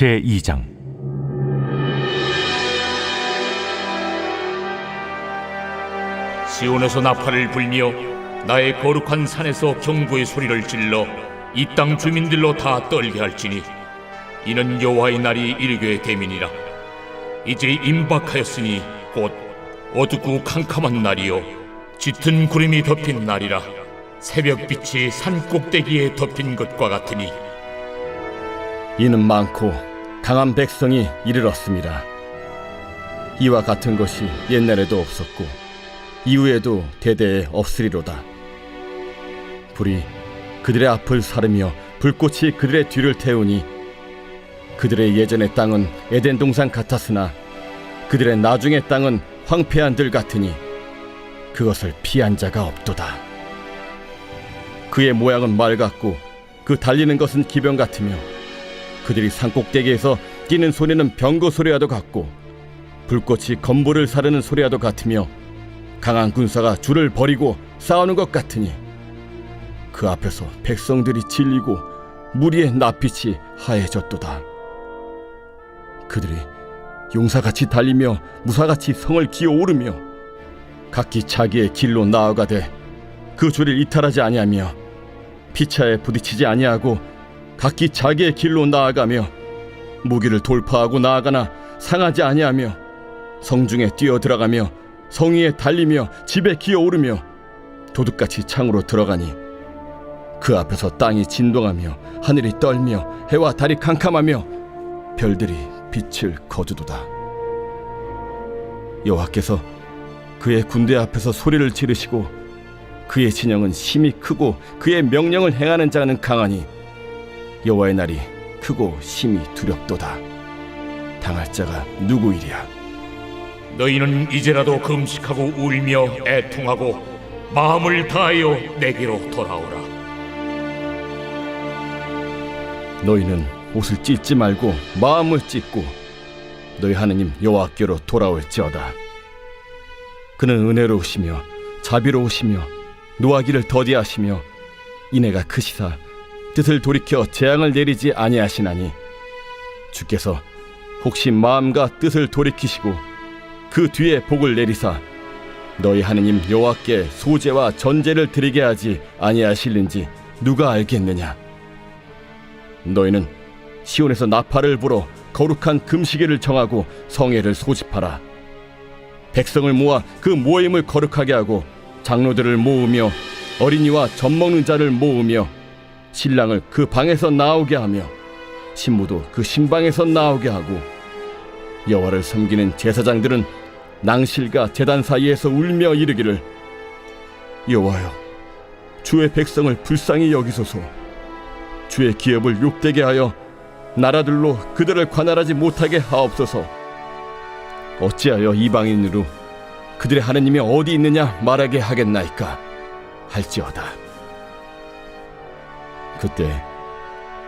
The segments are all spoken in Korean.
제 2장. 시온에서 나팔을 불며 나의 거룩한 산에서 경고의 소리를 질러 이 땅 주민들로 다 떨게 할지니 이는 여호와의 날이 이르게 되민이라. 이제 임박하였으니 곧 어둡고 캄캄한 날이요 짙은 구름이 덮인 날이라 새벽빛이 산 꼭대기에 덮인 것과 같으니. 이는 많고 강한 백성이 이르렀습니다. 이와 같은 것이 옛날에도 없었고 이후에도 대대에 없으리로다. 불이 그들의 앞을 사르며 불꽃이 그들의 뒤를 태우니 그들의 예전의 땅은 에덴 동산 같았으나 그들의 나중의 땅은 황폐한 들 같으니 그것을 피한 자가 없도다. 그의 모양은 말 같고 그 달리는 것은 기병 같으며 그들이 산꼭대기에서 뛰는 소리는 병거 소리와도 같고 불꽃이 건물을 사르는 소리와도 같으며 강한 군사가 줄을 버리고 싸우는 것 같으니 그 앞에서 백성들이 질리고 무리의 낯빛이 하얘졌도다. 그들이 용사같이 달리며 무사같이 성을 기어오르며 각기 자기의 길로 나아가되 그 줄을 이탈하지 아니하며 피차에 부딪히지 아니하고 각기 자기의 길로 나아가며 무기를 돌파하고 나아가나 상하지 아니하며 성중에 뛰어 들어가며 성 위에 달리며 집에 기어오르며 도둑같이 창으로 들어가니 그 앞에서 땅이 진동하며 하늘이 떨며 해와 달이 캄캄하며 별들이 빛을 거두도다. 여호와께서 그의 군대 앞에서 소리를 지르시고 그의 진영은 심히 크고 그의 명령을 행하는 자는 강하니 여호와의 날이 크고 심히 두렵도다. 당할 자가 누구이랴? 너희는 이제라도 금식하고 울며 애통하고 마음을 다하여 내게로 돌아오라 너희는 옷을 찢지 말고 마음을 찢고 너희 하느님 여호와께로 돌아올지어다. 그는 은혜로우시며 자비로우시며 노하기를 더디하시며 인애가 크시사 뜻을 돌이켜 재앙을 내리지 아니하시나니 주께서 혹시 마음과 뜻을 돌이키시고 그 뒤에 복을 내리사 너희 하느님 여호와께 소제와 전제를 드리게 하지 아니하실는지 누가 알겠느냐? 너희는 시온에서 나팔을 불어 거룩한 금시계를 정하고 성회를 소집하라. 백성을 모아 그 모임을 거룩하게 하고 장로들을 모으며 어린이와 젖 먹는 자를 모으며 신랑을 그 방에서 나오게 하며 신부도 그 신방에서 나오게 하고 여호와를 섬기는 제사장들은 낭실과 제단 사이에서 울며 이르기를 여호와여 주의 백성을 불쌍히 여기소서. 주의 기업을 욕되게 하여 나라들로 그들을 관할하지 못하게 하옵소서. 어찌하여 이방인으로 그들의 하느님이 어디 있느냐 말하게 하겠나이까 할지어다 그때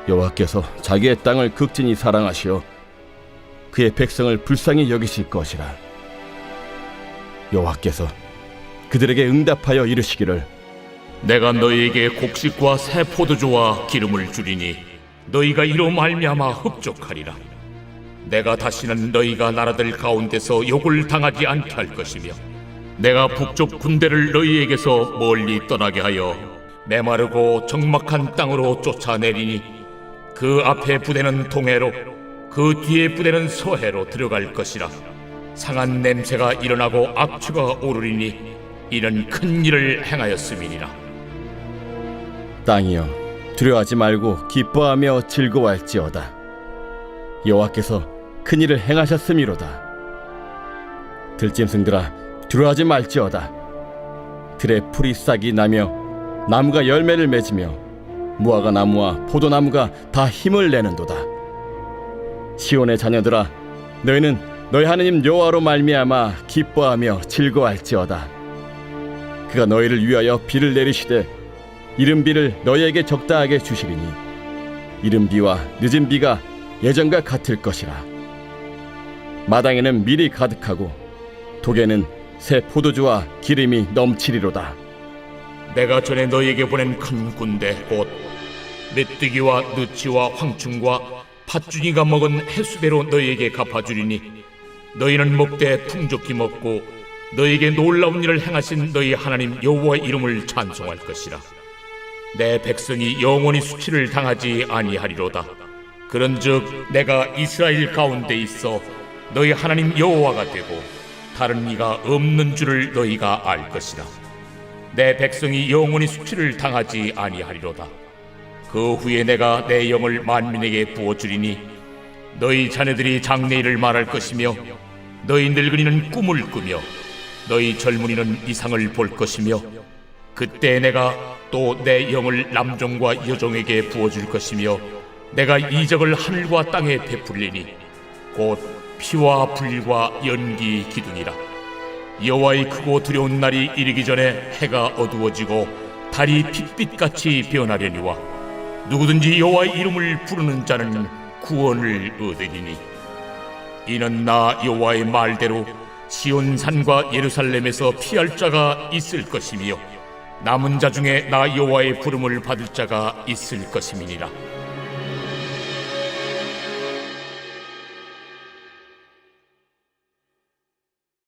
여호와께서 자기의 땅을 극진히 사랑하시어 그의 백성을 불쌍히 여기실 것이라 여호와께서 그들에게 응답하여 이르시기를 내가 너희에게 곡식과 새 포도주와 기름을 주리니 너희가 이로 말미암아 흡족하리라. 내가 다시는 너희가 나라들 가운데서 욕을 당하지 않게 할 것이며 내가 북쪽 군대를 너희에게서 멀리 떠나게 하여 메마르고 적막한 땅으로 쫓아내리니 그 앞에 부대는 동해로 그 뒤에 부대는 서해로 들어갈 것이라. 상한 냄새가 일어나고 악취가 오르리니 이는 큰 일을 행하였음이니라. 땅이여 두려워하지 말고 기뻐하며 즐거워할지어다. 여호와께서 큰 일을 행하셨음이로다. 들짐승들아 두려워하지 말지어다. 들에 풀이 싹이 나며 나무가 열매를 맺으며 무화과 나무와 포도나무가 다 힘을 내는도다. 시온의 자녀들아 너희는 너희 하느님 여호와로 말미암아 기뻐하며 즐거워할지어다. 그가 너희를 위하여 비를 내리시되 이른 비를 너희에게 적당하게 주시리니 이른 비와 늦은 비가 예전과 같을 것이라. 마당에는 밀이 가득하고 독에는 새 포도주와 기름이 넘치리로다 내가 전에 너희에게 보낸 큰 군대 곧 메뚜기와 느치와 황충과 팥준이가 먹은 횟수대로 너희에게 갚아주리니 너희는 먹되 풍족히 먹고 너희에게 놀라운 일을 행하신 너희 하나님 여호와의 이름을 찬송할 것이라. 내 백성이 영원히 수치를 당하지 아니하리로다. 그런즉 내가 이스라엘 가운데 있어 너희 하나님 여호와가 되고 다른 이가 없는 줄을 너희가 알 것이라 내 백성이 영원히 수치를 당하지 아니하리로다. 그 후에 내가 내 영을 만민에게 부어 주리니 너희 자녀들이 장래일을 말할 것이며 너희 늙은이는 꿈을 꾸며 너희 젊은이는 이상을 볼 것이며 그때 내가 또 내 영을 남종과 여종에게 부어 줄 것이며 내가 이적을 하늘과 땅에 베풀리니 곧 피와 불과 연기 기둥이라 여호와의 크고 두려운 날이 이르기 전에 해가 어두워지고 달이 핏빛같이 변하려니와 누구든지 여호와의 이름을 부르는 자는 구원을 얻으리니. 이는 나 여호와의 말대로 시온 산과 예루살렘에서 피할 자가 있을 것이며 남은 자 중에 나 여호와의 부름을 받을 자가 있을 것임이니라